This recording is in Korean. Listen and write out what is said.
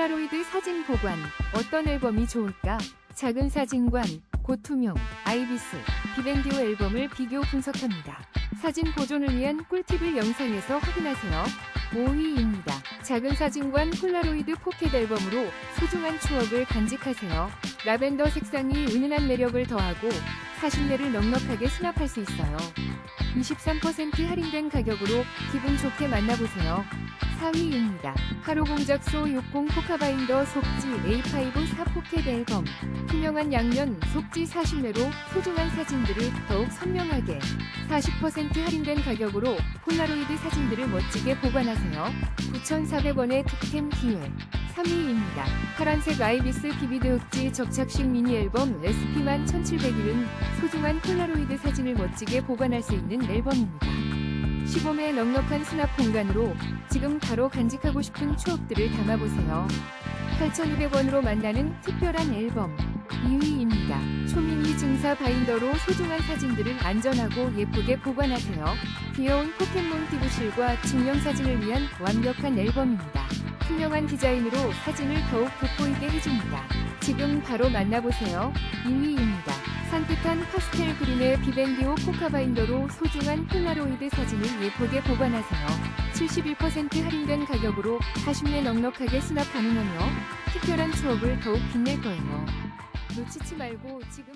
폴라로이드 사진 보관 어떤 앨범이 좋을까? 작은 사진관, 고투명, 아이비스, 비밴디오 앨범을 비교 분석합니다. 사진 보존을 위한 꿀팁을 영상에서 확인하세요. 5위입니다. 작은 사진관 폴라로이드 포켓 앨범으로 소중한 추억을 간직하세요. 라벤더 색상이 은은한 매력을 더하고 40내를 넉넉하게 수납할 수 있어요. 23% 할인된 가격으로 기분 좋게 만나보세요. 4위입니다. 하루 공작소 60 포카바인더 속지 A5 4 포켓 앨범 투명한 양면 속지 40매로 소중한 사진들을 더욱 선명하게 40% 할인된 가격으로 폴라로이드 사진들을 멋지게 보관하세요. 9,400원의 득템 기회 3위입니다. 파란색 아이비스 비비드 흑지 접착식 미니 앨범 SP만 1700일은 소중한 폴라로이드 사진을 멋지게 보관할 수 있는 앨범입니다. 15매 넉넉한 수납 공간으로 지금 바로 간직하고 싶은 추억들을 담아보세요. 8,200원으로 만나는 특별한 앨범 2위입니다. 초미니 증사 바인더로 소중한 사진들을 안전하고 예쁘게 보관하세요. 귀여운 포켓몬 띠부실과 증명사진을 위한 완벽한 앨범입니다. 투명한 디자인으로 사진을 더욱 돋보이게 해줍니다. 지금 바로 만나보세요. 2위입니다. 산뜻한 파스텔 그린의 비밴디오 포카바인더로 소중한 폴라로이드 사진을 예쁘게 보관하세요. 71% 할인된 가격으로 40매 넉넉하게 수납 가능하며 특별한 추억을 더욱 빛낼 거예요. 놓치지 말고 지금